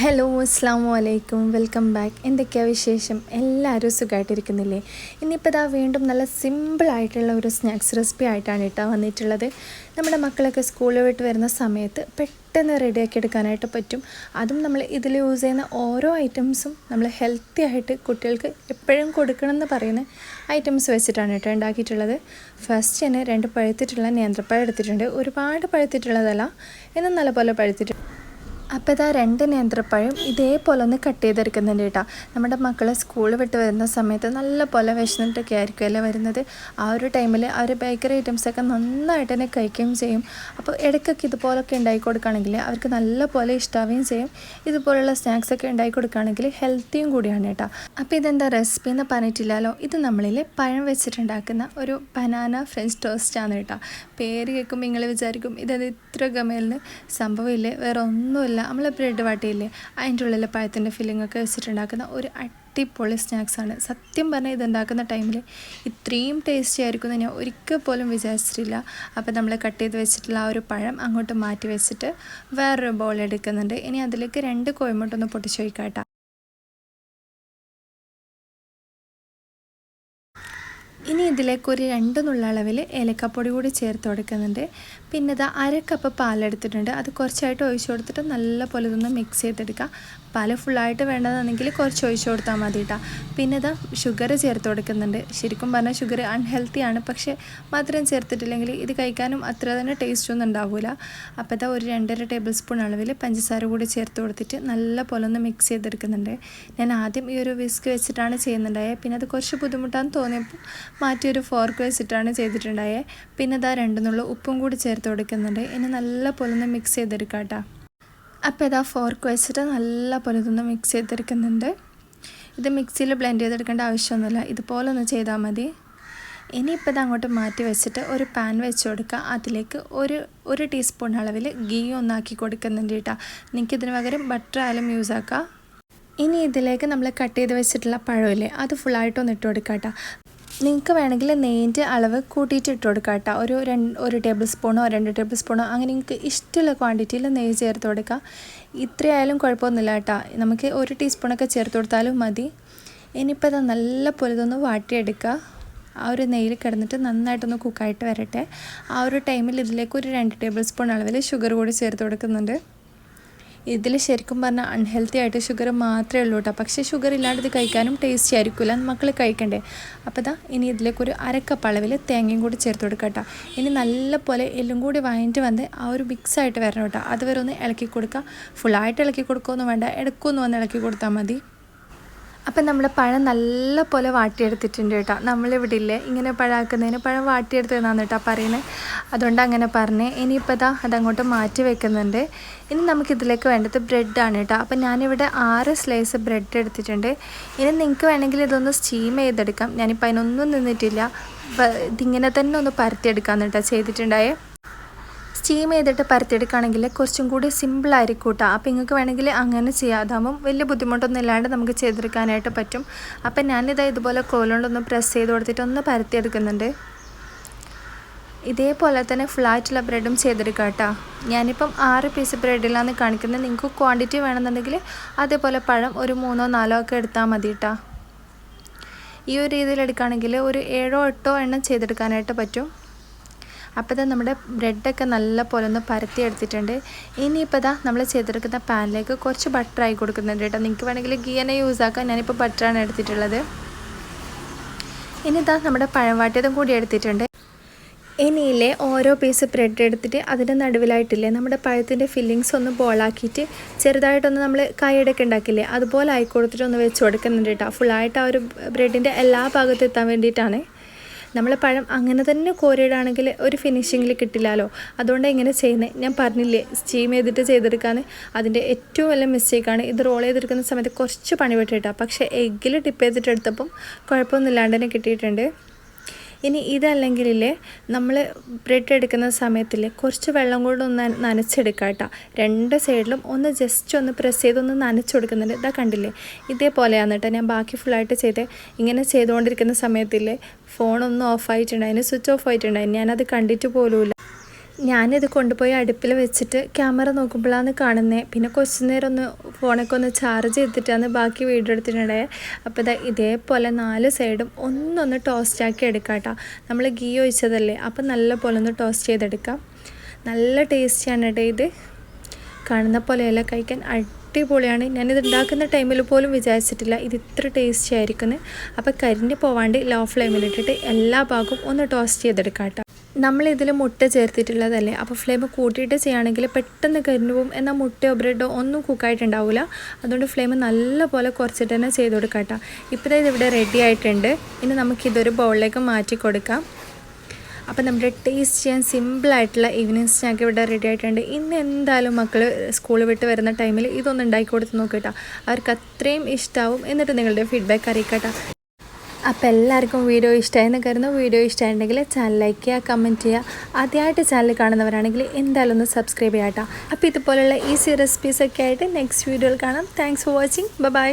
Hello അസ്സാം വലൈക്കും welcome back എന്തൊക്കെയാണ് വിശേഷം? എല്ലാവരും സുഖമായിട്ടിരിക്കുന്നില്ലേ ഇനിയിപ്പോൾ ഇതാ വീണ്ടും നല്ല സിമ്പിളായിട്ടുള്ള ഒരു സ്നാക്സ് റെസിപ്പി ആയിട്ടാണ് കേട്ടോ വന്നിട്ടുള്ളത്. നമ്മുടെ മക്കളൊക്കെ സ്കൂളിൽ വിട്ട് വരുന്ന സമയത്ത് പെട്ടെന്ന് റെഡിയാക്കി എടുക്കാനായിട്ട് പറ്റും. അതും നമ്മൾ ഇതിൽ യൂസ് ചെയ്യുന്ന ഓരോ ഐറ്റംസും നമ്മൾ ഹെൽത്തി ആയിട്ട് കുട്ടികൾക്ക് എപ്പോഴും കൊടുക്കണം എന്ന് പറയുന്ന ഐറ്റംസ് വെച്ചിട്ടാണ് കേട്ടോ ഉണ്ടാക്കിയിട്ടുള്ളത്. ഫസ്റ്റ് തന്നെ രണ്ട് പഴുത്തിട്ടുള്ള നേന്ത്രപ്പഴം എടുത്തിട്ടുണ്ട്. ഒരുപാട് പഴുത്തിട്ടുള്ളതല്ല എന്നാൽ നല്ലപോലെ പഴുത്തിട്ടുണ്ട്. അപ്പോൾ ഇതാ രണ്ട് നേന്ത്രപ്പഴം ഇതേപോലെ ഒന്ന് കട്ട് ചെയ്തെടുക്കുന്നുണ്ട് കേട്ടോ. നമ്മുടെ മക്കൾ സ്കൂൾ വിട്ട് വരുന്ന സമയത്ത് നല്ല പോലെ വിശന്നിട്ടൊക്കെ ആയിരിക്കുമല്ലോ വരുന്നത്. ആ ഒരു ടൈമിൽ അവർ ബേക്കറി ഐറ്റംസൊക്കെ നന്നായിട്ട് തന്നെ കഴിക്കുകയും ചെയ്യും. അപ്പോൾ ഇടയ്ക്കൊക്കെ ഇതുപോലൊക്കെ ഉണ്ടാക്കി കൊടുക്കുകയാണെങ്കിൽ അവർക്ക് നല്ല പോലെ ഇഷ്ടാവുകയും ചെയ്യും. ഇതുപോലുള്ള സ്നാക്സ് ഒക്കെ ഉണ്ടാക്കി കൊടുക്കുകയാണെങ്കിൽ ഹെൽത്തിയും കൂടിയാണ് കേട്ടോ. അപ്പോൾ ഇതെന്താ റെസിപ്പി എന്ന് പറഞ്ഞിട്ടില്ലല്ലോ? ഇത് നമ്മളിൽ പഴം വെച്ചിട്ടുണ്ടാക്കുന്ന ഒരു ബനാന ഫ്രഞ്ച് ടോസ്റ്റ് ആണ് കേട്ടോ. പേര് കേൾക്കുമ്പോൾ നിങ്ങൾ വിചാരിക്കും ഇതത് ഇത്ര ഗമേലിന് സംഭവമില്ലേ? വേറെ ഒന്നുമില്ല. നമ്മൾ ബ്രെഡ് വാട്ടിയില്ലേ അതിന്റെ ഉള്ളിൽ പഴത്തിന്റെ ഫില്ലിംഗ് ഒക്കെ വെച്ചിട്ടുണ്ടാക്കുന്ന ഒരു അടിപൊളി സ്നാക്സാണ്. സത്യം പറഞ്ഞാൽ ഇതുണ്ടാക്കുന്ന ടൈമിൽ ഇത്രയും ടേസ്റ്റി ആയിരിക്കും എന്ന് ഞാൻ ഒരിക്കൽ പോലും വിചാരിച്ചിട്ടില്ല. അപ്പോൾ നമ്മൾ കട്ട് ചെയ്ത് വെച്ചിട്ടുള്ള ആ ഒരു പഴം അങ്ങോട്ട് മാറ്റി വെച്ചിട്ട് വേറൊരു ബോൾ എടുക്കുന്നുണ്ട്. ഇനി അതിലേക്ക് രണ്ട് കോയമുട്ടൊന്ന് പൊട്ടിച്ച് ഇനി ഇതിലേക്ക് ഒരു രണ്ട് നുള്ള അളവിൽ ഏലക്കപ്പൊടി കൂടി ചേർത്ത് കൊടുക്കുന്നുണ്ട്. പിന്നെ ഇത് അര കപ്പ് പാലെടുത്തിട്ടുണ്ട്. അത് കുറച്ചായിട്ട് ഒഴിച്ചു കൊടുത്തിട്ട് നല്ല പോലെ ഇതൊന്ന് മിക്സ് ചെയ്തെടുക്കുക പാൽ ഫുള്ളായിട്ട് വേണ്ടതാണെങ്കിൽ കുറച്ച് ഒഴിച്ചു കൊടുത്താൽ മതി കേട്ടോ പിന്നെ ഇതാ ഷുഗർ ചേർത്ത് കൊടുക്കുന്നുണ്ട്. ശരിക്കും പറഞ്ഞാൽ ഷുഗർ അൺഹെൽത്തിയാണ് പക്ഷേ മധുരം ചേർത്തിട്ടില്ലെങ്കിൽ ഇത് കഴിക്കാനും അത്ര തന്നെ ടേസ്റ്റ് ഒന്നും ഉണ്ടാവില്ല അപ്പോൾ ഇതാ ഒരു രണ്ടര ടേബിൾ സ്പൂൺ അളവിൽ പഞ്ചസാര കൂടി ചേർത്ത് കൊടുത്തിട്ട് നല്ല പോലെ ഒന്ന് മിക്സ് ചെയ്തെടുക്കുന്നുണ്ട്. ഞാൻ ആദ്യം ഈ ഒരു വിസ്ക് വെച്ചിട്ടാണ് ചെയ്യുന്നുണ്ടായത് പിന്നെ അത് കുറച്ച് ബുദ്ധിമുട്ടാന്ന് തോന്നിയപ്പോൾ മാറ്റി ഒരു ഫോർക്ക് വെച്ചിട്ടാണ് ചെയ്തിട്ടുണ്ടായത് പിന്നെ ഇതാ രണ്ടെന്നുള്ള ഉപ്പും കൂടി ചേർത്ത് കൊടുക്കുന്നുണ്ട്. ഇനി നല്ല പോലെ ഒന്ന് മിക്സ് ചെയ്തെടുക്കാം കേട്ടോ അപ്പോൾ ഇതാ ഫോർക്ക് വെച്ചിട്ട് നല്ല പോലെ ഇതൊന്ന് മിക്സ് ചെയ്തെടുക്കുന്നുണ്ട്. ഇത് മിക്സിയിൽ ബ്ലെൻഡ് ചെയ്തെടുക്കേണ്ട ആവശ്യമൊന്നുമില്ല. ഇതുപോലെ ഒന്ന് ചെയ്താൽ മതി. ഇനിയിപ്പോൾ ഇത് അങ്ങോട്ട് മാറ്റി വെച്ചിട്ട് ഒരു പാൻ വെച്ച് കൊടുക്കുക അതിലേക്ക് ഒരു ഒരു ടീസ്പൂൺ അളവിൽ ഗീ ഒന്നാക്കി കൊടുക്കുന്നുണ്ട് കേട്ടോ. നിങ്ങൾക്ക് ഇതിന് പകരം ബട്ടർ ആയാലും യൂസ് ആക്കാം. ഇനി ഇതിലേക്ക് നമ്മൾ കട്ട് ചെയ്ത് വെച്ചിട്ടുള്ള പഴമില്ലേ അത് ഫുള്ളായിട്ടൊന്ന് ഇട്ട് കൊടുക്കാം കേട്ടോ നിങ്ങൾക്ക് വേണമെങ്കിൽ നെയ്യിന്റെ അളവ് കൂട്ടിയിട്ട് ഇട്ട് കൊടുക്കുക കേട്ടോ. ഒരു രണ്ട് ഒരു ടേബിൾ സ്പൂണോ രണ്ട് ടേബിൾ സ്പൂണോ അങ്ങനെ നിങ്ങൾക്ക് ഇഷ്ടമുള്ള ക്വാണ്ടിറ്റിയിൽ നെയ്യ് ചേർത്ത് കൊടുക്കുക ഇത്രയായാലും കുഴപ്പമൊന്നുമില്ല കേട്ടോ. നമുക്ക് ഒരു ടീസ്പൂണൊക്കെ ചേർത്ത് കൊടുത്താലും മതി. ഇനിയിപ്പോൾ ഇത് നല്ല പൊലതൊന്ന് വാട്ടിയെടുക്കുക. ആ ഒരു നെയ്യിൽ കിടന്നിട്ട് നന്നായിട്ടൊന്ന് കുക്കായിട്ട് വരട്ടെ. ആ ഒരു ടൈമിൽ ഇതിലേക്ക് ഒരു രണ്ട് ടേബിൾ സ്പൂൺ അളവിൽ ഷുഗർ കൂടി ചേർത്ത് കൊടുക്കുന്നുണ്ട്. ഇതിൽ ശരിക്കും പറഞ്ഞാൽ അൺഹെൽത്തി ആയിട്ട് ഷുഗർ മാത്രമേ ഉള്ളൂ കേട്ടോ പക്ഷേ ഷുഗർ ഇല്ലാണ്ട് ഇത് കഴിക്കാനും ടേസ്റ്റി ആയിരിക്കില്ല മക്കൾ കഴിക്കണ്ടേ? അപ്പോൾ ഇതാ ഇനി ഇതിലേക്ക് ഒരു അരക്കപ്പ് അളവിൽ തേങ്ങയും കൂടി ചേർത്ത് കൊടുക്കുക കേട്ടോ ഇനി നല്ലപോലെ എല്ലാം കൂടി വാങ്ങിയിട്ട് വന്ന് ആ ഒരു മിക്സ് ആയിട്ട് വരണം കേട്ടോ അതുവരെ ഒന്ന് ഇളക്കി കൊടുക്കുക ഫുള്ളായിട്ട് ഇളക്കി കൊടുക്കുകയൊന്നും വേണ്ട. ഇടക്കൊന്നും വന്ന് ഇളക്കി കൊടുത്താൽ മതി. അപ്പം നമ്മൾ പഴം നല്ല പോലെ വാട്ടിയെടുത്തിട്ടുണ്ട് കേട്ടോ നമ്മളിവിടെ ഇല്ലേ? ഇങ്ങനെ പഴമാക്കുന്നതിന് പഴം വാട്ടിയെടുത്തതെന്നാണ് കേട്ടോ പറയുന്നത് അതുകൊണ്ട് അങ്ങനെ പറഞ്ഞേ ഇനിയിപ്പോൾ ഇതാ അതങ്ങോട്ട് മാറ്റി വെക്കുന്നുണ്ട്. ഇനി നമുക്കിതിലേക്ക് വേണ്ടത് ബ്രെഡാണ് കേട്ടോ. അപ്പം ഞാനിവിടെ ആറ് സ്ലൈസ് ബ്രെഡ് എടുത്തിട്ടുണ്ട്. ഇനി നിങ്ങൾക്ക് വേണമെങ്കിൽ ഇതൊന്ന് സ്റ്റീം ചെയ്തെടുക്കാം. ഞാനിപ്പോൾ അതിനൊന്നും നിന്നിട്ടില്ല. ഇതിങ്ങനെ തന്നെ ഒന്ന് പരത്തിയെടുക്കാമെന്ന് കേട്ടോ ചെയ്തിട്ടുണ്ടായേ. സ്റ്റീം ചെയ്തിട്ട് പരത്തിയെടുക്കുകയാണെങ്കിൽ കുറച്ചും കൂടി സിമ്പിളായിരിക്കും കേട്ടോ അപ്പോൾ നിങ്ങൾക്ക് വേണമെങ്കിൽ അങ്ങനെ ചെയ്യാതാകുമ്പം വലിയ ബുദ്ധിമുട്ടൊന്നും ഇല്ലാണ്ട് നമുക്ക് ചെയ്തെടുക്കാനായിട്ട് പറ്റും. അപ്പം ഞാനിത് ഇതുപോലെ കോലുകൊണ്ടൊന്ന് പ്രസ് ചെയ്ത് കൊടുത്തിട്ട് ഒന്ന് പരത്തിയെടുക്കുന്നുണ്ട്. ഇതേപോലെ തന്നെ ഫ്ലാറ്റുള്ള ബ്രെഡും ചെയ്തെടുക്കാം കേട്ടോ. ഞാനിപ്പം ആറ് പീസ് ബ്രെഡിലാണ് കാണിക്കുന്നത്. നിങ്ങൾക്ക് ക്വാണ്ടിറ്റി വേണമെന്നുണ്ടെങ്കിൽ അതേപോലെ പഴം ഒരു മൂന്നോ നാലോ ഒക്കെ എടുത്താൽ മതി കേട്ടോ. ഈ ഒരു രീതിയിൽ എടുക്കുകയാണെങ്കിൽ ഒരു ഏഴോ എട്ടോ എണ്ണം ചെയ്തെടുക്കാനായിട്ട് പറ്റും. അപ്പോൾ ഇതാ നമ്മുടെ ബ്രെഡൊക്കെ നല്ല പോലെ ഒന്ന് പരത്തി എടുത്തിട്ടുണ്ട്. ഇനിയിപ്പോൾ ഇതാ നമ്മൾ ചെയ്തെടുക്കുന്ന പാനിലേക്ക് കുറച്ച് ബട്ടർ ആയി കൊടുക്കുന്നുണ്ട് കേട്ടോ. നിങ്ങൾക്ക് വേണമെങ്കിൽ ഗീ തന്നെ യൂസ് ആക്കാം. ഞാനിപ്പോൾ ബട്ടറാണ് എടുത്തിട്ടുള്ളത്. ഇനി ഇതാ നമ്മുടെ പഴം വാട്ടിയതും കൂടി എടുത്തിട്ടുണ്ട്. ഇനിയിലെ ഓരോ പീസ് ബ്രെഡ് എടുത്തിട്ട് അതിന്റെ നടുവിലായിട്ടില്ലേ നമ്മുടെ പഴത്തിന്റെ ഫില്ലിങ്സ് ഒന്ന് ബോളാക്കിയിട്ട് ചെറുതായിട്ടൊന്ന് നമ്മൾ കൈയടൊക്കെ ഉണ്ടാക്കില്ലേ? അതുപോലെ ആയി കൊടുത്തിട്ട് ഒന്ന് വെച്ച് കൊടുക്കുന്നുണ്ട് കേട്ടോ. ഫുള്ളായിട്ട് ആ ഒരു ബ്രെഡിന്റെ എല്ലാ ഭാഗത്തും എത്താൻ വേണ്ടിയിട്ടാണ്. നമ്മൾ പഴം അങ്ങനെ തന്നെ കോരിയിടാണെങ്കിൽ ഒരു ഫിനിഷിങ്ങിൽ കിട്ടില്ലല്ലോ അതുകൊണ്ട് എങ്ങനെ ചെയ്യുന്നത് ഞാൻ പറഞ്ഞില്ലേ സ്റ്റീം ചെയ്തിട്ട് ചെയ്തെടുക്കാൻ അതിന്റെ ഏറ്റവും വലിയ മിസ്റ്റേക്കാണ് ഇത് റോൾ ചെയ്തെടുക്കുന്ന സമയത്ത് കുറച്ച് പണി പക്ഷേ എഗ്ഗിൽ ടിപ്പ് ചെയ്തിട്ട് എടുത്തപ്പം കുഴപ്പമൊന്നുമില്ലാണ്ട് തന്നെ കിട്ടിയിട്ടുണ്ട്. ഇനി ഇതല്ലെങ്കിലേ നമ്മൾ ബ്രെഡ് എടുക്കുന്ന സമയത്തിൽ കുറച്ച് വെള്ളം കൂടെ ഒന്ന് നനച്ചെടുക്കുക കേട്ടോ രണ്ട് സൈഡിലും ഒന്ന് ജസ്റ്റ് ഒന്ന് പ്രസ് ചെയ്തൊന്ന് നനച്ചു കൊടുക്കുന്നുണ്ട്. ഇതാ കണ്ടില്ലേ? ഇതേപോലെയാണ് കേട്ടോ ഞാൻ ബാക്കി ഫുള്ളായിട്ട് ചെയ്ത്. ഇങ്ങനെ ചെയ്തുകൊണ്ടിരിക്കുന്ന സമയത്തില്ലേ ഫോണൊന്നും ഓഫ് ആയിട്ടുണ്ടായിരുന്നു സ്വിച്ച് ഓഫ് ആയിട്ടുണ്ടായിരുന്നു ഞാനത് കണ്ടിട്ട് പോലുമില്ല. ഞാനിത് കൊണ്ടുപോയി അടുപ്പിൽ വെച്ചിട്ട് ക്യാമറ നോക്കുമ്പോഴാണ് കാണുന്നത് പിന്നെ കുറച്ച് നേരം ഒന്ന് ഫോണൊക്കെ ഒന്ന് ചാർജ് ചെയ്തിട്ടാണ് ബാക്കി വീഡിയോ എടുത്തിട്ടുണ്ടായത് അപ്പോൾ ഇതാ ഇതേപോലെ നാല് സൈഡും ഒന്നൊന്ന് ടോസ്റ്റ് ആക്കി എടുക്കാം കേട്ടോ. നമ്മൾ ഗീ ഒഴിച്ചതല്ലേ? അപ്പോൾ നല്ല പോലെ ഒന്ന് ടോസ്റ്റ് ചെയ്തെടുക്കാം. നല്ല ടേസ്റ്റിയാണ് കേട്ടോ ഇത്. കാണുന്ന പോലെയല്ല കഴിക്കാൻ. അടിപൊളിയാണ്. ഞാനിത് ഉണ്ടാക്കുന്ന ടൈമിൽ പോലും വിചാരിച്ചിട്ടില്ല ഇത് ഇത്ര ടേസ്റ്റി ആയിരിക്കുന്നത് അപ്പോൾ കരിഞ്ഞ് പോവാണ്ട് ലോ ഫ്ലെയിമിലിട്ടിട്ട് എല്ലാ ഭാഗവും ഒന്ന് ടോസ്റ്റ് ചെയ്തെടുക്കാം കേട്ടോ. നമ്മളിതിൽ മുട്ട ചേർത്തിട്ടുള്ളതല്ലേ? അപ്പോൾ ഫ്ലെയിം കൂട്ടിയിട്ട് ചെയ്യുകയാണെങ്കിൽ പെട്ടെന്ന് കരിഞ്ഞു പോകും. എന്നാൽ മുട്ടയോ ബ്രെഡോ ഒന്നും കുക്കായിട്ടുണ്ടാവില്ല അതുകൊണ്ട് ഫ്ലെയിം നല്ലപോലെ കുറച്ചിട്ട് തന്നെ ചെയ്ത് കൊടുക്കാം കേട്ടോ ഇപ്പോൾ ഇതിവിടെ റെഡി ആയിട്ടുണ്ട്. ഇനി നമുക്കിതൊരു ബൗളിലേക്ക് മാറ്റി കൊടുക്കാം അപ്പോൾ നമ്മുടെ ടേസ്റ്റ് ചെയ്യാൻ സിമ്പിളായിട്ടുള്ള ഈവനിങ് സ്നാക്ക് ഇവിടെ റെഡി ആയിട്ടുണ്ട്. ഇന്ന് എന്തായാലും മക്കൾ സ്കൂൾ വിട്ട് വരുന്ന ടൈമിൽ ഇതൊന്ന് ഉണ്ടാക്കി കൊടുത്ത് നോക്കിട്ടോ അവർക്ക് അത്രയും ഇഷ്ടമാവും എന്നിട്ട് നിങ്ങളുടെ ഫീഡ്ബാക്ക് അറിയിക്കട്ടോ. അപ്പോൾ എല്ലാവർക്കും വീഡിയോ ഇഷ്ടമായെന്ന് കരുതുന്നു. വീഡിയോ ഇഷ്ടമായിട്ടുണ്ടെങ്കിൽ ചാനൽ ലൈക്ക് ചെയ്യുക കമന്റ് ചെയ്യുക. ആദ്യമായിട്ട് ചാനൽ കാണുന്നവരാണെങ്കിൽ എന്തായാലും ഒന്ന് സബ്സ്ക്രൈബ് ചെയ്യാട്ടോ. അപ്പോൾ ഇതുപോലുള്ള ഈസി റെസിപ്പീസൊക്കെ ആയിട്ട് നെക്സ്റ്റ് വീഡിയോയിൽ കാണാം. Thanks for watching bye